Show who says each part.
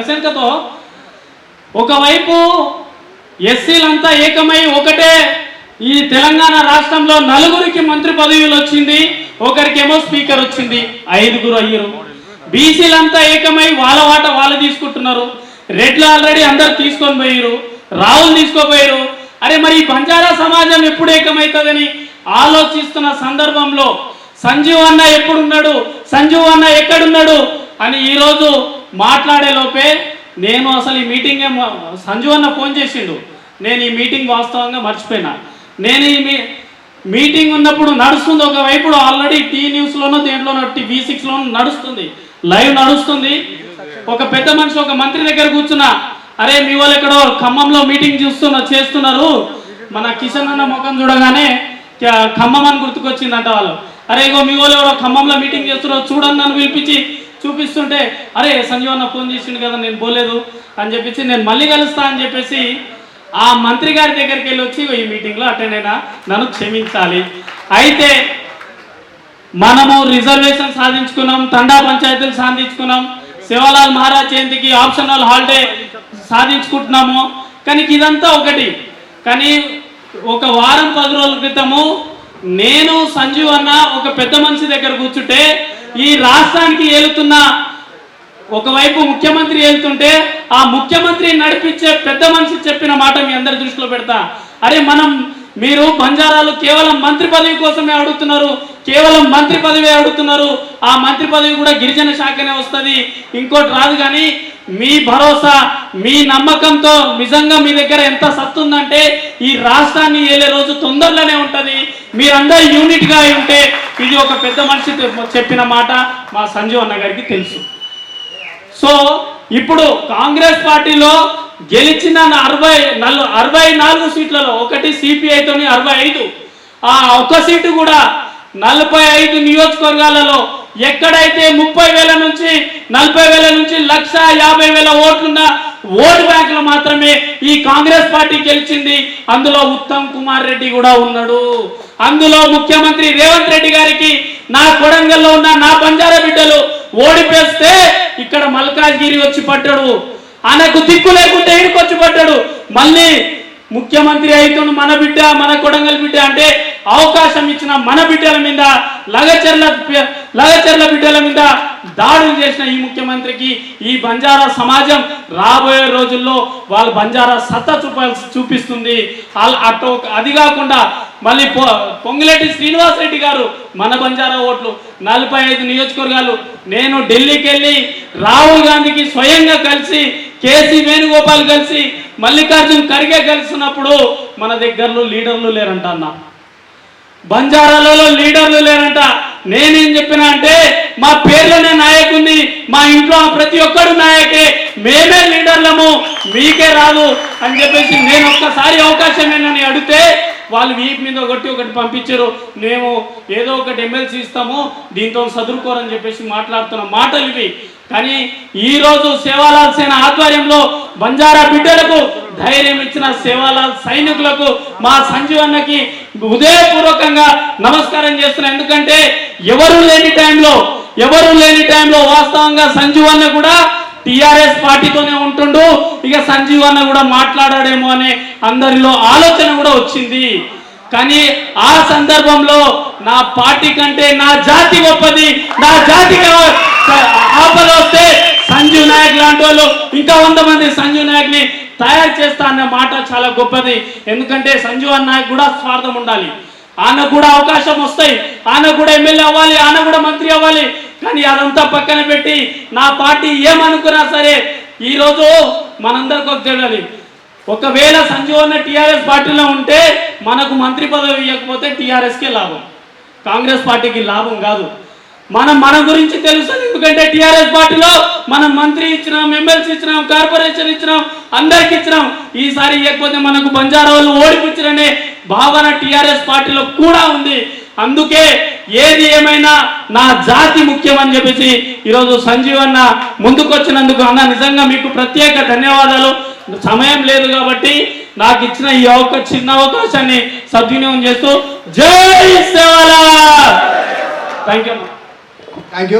Speaker 1: కసెంకతో ఒకవైపు ఎస్సీలంతా ఏకమై ఒకటే ఈ తెలంగాణ రాష్ట్రంలో నలుగురికి మంత్రి పదవులు వచ్చింది ఒకరికేమో స్పీకర్ వచ్చింది ఐదుగురు అయ్యారు. బీసీలంతా ఏకమై వాళ్ళ వాట వాళ్ళు తీసుకుంటున్నారు. రెడ్లు ఆల్రెడీ అందరు తీసుకొని పోయారు రావులు తీసుకోపోయారు. అరే మరి ఈ బంజారా సమాజం ఎప్పుడు ఏకమవుతుందని ఆలోచిస్తున్న సందర్భంలో సంజీవ్ అన్న ఎప్పుడున్నాడు? సంజీవ్ అన్న ఎక్కడున్నాడు? అని ఈరోజు మాట్లాడే లోపే నేను అసలు ఈ మీటింగ్ సంజీవ్ అన్న ఫోన్ చేసిండు. నేను ఈ మీటింగ్ వాస్తవంగా మర్చిపోయినా. నేను ఈ మీ మీటింగ్ ఉన్నప్పుడు నడుస్తుంది ఒకవైపు ఆల్రెడీ టీ న్యూస్లోనూ దేంట్లోనూ బీ సిక్స్లోనూ నడుస్తుంది. లైవ్ నడుస్తుంది. ఒక పెద్ద మనిషి ఒక మంత్రి దగ్గర కూర్చున్నా అరే మీ వాళ్ళు ఎక్కడో ఖమ్మంలో మీటింగ్ చూస్తున్న చేస్తున్నారు. మన కిషన్ అన్న ముఖం చూడగానే ఖమ్మం అని గుర్తుకొచ్చిందంట వాళ్ళు. అరే ఇగో మీ వాళ్ళు ఎవరో ఖమ్మంలో మీటింగ్ చేస్తున్నారు చూడండి నన్ను పిలిపించి చూపిస్తుంటే అరే సంజీవ్ అన్న ఫోన్ చేసిండు కదా నేను పోలేదు అని చెప్పేసి నేను మళ్ళీ కలుస్తా అని చెప్పేసి ఆ మంత్రి గారి దగ్గరికి వెళ్ళి వచ్చి ఈ మీటింగ్లో అటెండ్ అయినా నన్ను క్షమించాలి. అయితే మనము రిజర్వేషన్ సాధించుకున్నాం తండా పంచాయతీలు సాధించుకున్నాం శివలాల్ మహారాజ్ జయంతికి ఆప్షనల్ హాలిడే సాధించుకుంటున్నాము. కానీ ఇదంతా ఒకటి. కానీ ఒక వారం పది రోజుల క్రితము నేను సంజీవ్ అన్న ఒక పెద్ద మనిషి దగ్గర కూర్చుంటే ఈ రాష్ట్రానికి ఏలుతున్న ఒకవైపు ముఖ్యమంత్రి ఏలుతుంటే ఆ ముఖ్యమంత్రి నడిపించే పెద్ద మనిషి చెప్పిన మాట మీ అందరి దృష్టిలో పెడతా. అరే మనం మీరు బంజారాలు కేవలం మంత్రి పదవి కోసమే అడుగుతున్నారు కేవలం మంత్రి పదవి అడుగుతున్నారు. ఆ మంత్రి పదవి కూడా గిరిజన శాఖనే వస్తుంది. ఇంకోటి రాదు కానీ మీ భరోసా మీ నమ్మకంతో నిజంగా మీ దగ్గర ఎంత సత్తుందంటే ఈ రాష్ట్రాన్ని ఏలే రోజు తొందరలోనే ఉంటుంది. మీరందరూ యూనిట్గా అయి ఉంటే ఇది ఒక పెద్ద మనిషి చెప్పిన మాట మా సంజీవ్ అన్న గారికి తెలుసు. సో ఇప్పుడు కాంగ్రెస్ పార్టీలో గెలిచిన అరవై నలు అరవై నాలుగు సీట్లలో ఒకటి సిపిఐతోని అరవై ఐదు. ఆ ఒక్క సీటు కూడా నలభై ఐదు నియోజకవర్గాలలో ఎక్కడైతే ముప్పై వేల నుంచి నలభై వేల నుంచి లక్ష యాభై వేల ఓట్లున్న ఓటు బ్యాంకులు మాత్రమే ఈ కాంగ్రెస్ పార్టీ గెలిచింది. అందులో ఉత్తమ్ కుమార్ రెడ్డి కూడా ఉన్నాడు. అందులో ముఖ్యమంత్రి రేవంత్ రెడ్డి గారికి నా కొడంగల్లో ఉన్న నా బంజారా బిడ్డలు ఓడిపేస్తే ఇక్కడ మల్కాజ్గిరి వచ్చి పట్టాడు ఆయనకు దిక్కు లేకుంటే ఈడికి పడ్డాడు. మళ్ళీ ముఖ్యమంత్రి అయితున్న మన బిడ్డ మన కొడంగల్ బిడ్డ అంటే అవకాశం ఇచ్చిన మన బిడ్డల మీద లగచర్ల లగచర్ల బిడ్డల మీద దాడులు చేసిన ఈ ముఖ్యమంత్రికి ఈ బంజారా సమాజం రాబోయే రోజుల్లో వాళ్ళు బంజారా సత్తా చూపాల్సి చూపిస్తుంది. అల్- అటు అది కాకుండా మళ్ళీ పొ- పొంగిరెడ్డి శ్రీనివాస్ రెడ్డి గారు మన బంజారా ఓట్లు నలభై ఐదు నియోజకవర్గాలు నేను ఢిల్లీకి వెళ్ళి రాహుల్ గాంధీకి స్వయంగా కలిసి కేసీ వేణుగోపాల్ కలిసి మల్లికార్జున్ ఖర్గే కలిసినప్పుడు మన దగ్గరలో లీడర్లు లేరంట అన్న. బంజారాలలో లీడర్లు లేరంట. నేనేం చెప్పినా అంటే మా పేర్లోనే నాయకుని మా ఇంట్లో ప్రతి ఒక్కరు నాయకే. మేమే లీడర్లము మీకే రాదు అని చెప్పేసి నేను ఒక్కసారి అవకాశం ఏంటని అడిగితే వాళ్ళు వీపు మీద ఒకటి ఒకటి పంపించారు. మేము ఏదో ఒకటి ఎమ్మెల్సీ ఇస్తాము దీంతో సదురుకోరని చెప్పేసి మాట్లాడుతున్న మాటలు ఇవి. కానీ ఈరోజు సేవాలాల్ సేన ఆధ్వర్యంలో బంజారా బిడ్డలకు ధైర్యం ఇచ్చిన సేవాలాల్ సైనికులకు మా సంజీవన్నకి హృదయపూర్వకంగా నమస్కారం చేస్తున్నా. ఎందుకంటే ఎవరు లేని టైంలో ఎవరు లేని టైంలో వాస్తవంగా సంజీవన్న కూడా టిఆర్ఎస్ పార్టీతోనే ఉంటుండు. ఇక సంజీవ్ అన్న కూడా మాట్లాడాడేమో అనే అందరిలో ఆలోచన కూడా వచ్చింది. కానీ ఆ సందర్భంలో నా పార్టీ కంటే నా జాతి గొప్పది నా జాతికి ఆపద వస్తే సంజీవ్ నాయక్ లాంటి వాళ్ళు ఇంకా వంద మంది సంజీవ్ నాయక్ని తయారు చేస్తా అన్న మాట చాలా గొప్పది. ఎందుకంటే సంజీవ్ నాయక్ కూడా స్వార్థం ఉండాలి. ఆయన కూడా అవకాశం వస్తాయి. ఆయన కూడా ఎమ్మెల్యే అవ్వాలి ఆయన కూడా మంత్రి అవ్వాలి. కానీ అదంతా పక్కన పెట్టి నా పార్టీ ఏమనుకున్నా సరే ఈరోజు మనందరికి ఒక తెలియాలి. ఒకవేళ సంజీవ్ అన్న టీఆర్ఎస్ పార్టీలో ఉంటే మనకు మంత్రి పదవి ఇవ్వకపోతే టీఆర్ఎస్కే లాభం. కాంగ్రెస్ పార్టీకి లాభం కాదు. మనం మన గురించి తెలుస్తుంది. ఎందుకంటే టిఆర్ఎస్ పార్టీలో మనం మంత్రి ఇచ్చినాం ఎమ్మెల్సీ ఇచ్చినాం కార్పొరేషన్ ఇచ్చినాం అందరికి ఇచ్చినాం. ఈసారి ఇవ్వకపోతే మనకు బంజారా వాళ్ళు ఓడిపించరనే భావన టీఆర్ఎస్ పార్టీలో కూడా ఉంది. అందుకే ఏది ఏమైనా నా జాతి ముఖ్యం అని చెప్పేసి ఈరోజు సంజీవ్ అన్న ముందుకొచ్చినందుకు అన్న నిజంగా మీకు ప్రత్యేక ధన్యవాదాలు. సమయం లేదు కాబట్టి నాకు ఇచ్చిన ఈ అవకా చిన్న అవకాశాన్ని సద్వినియోగం చేస్తూ జై సేవలా థ్యాంక్ యూ
Speaker 2: థ్యాంక్ యూ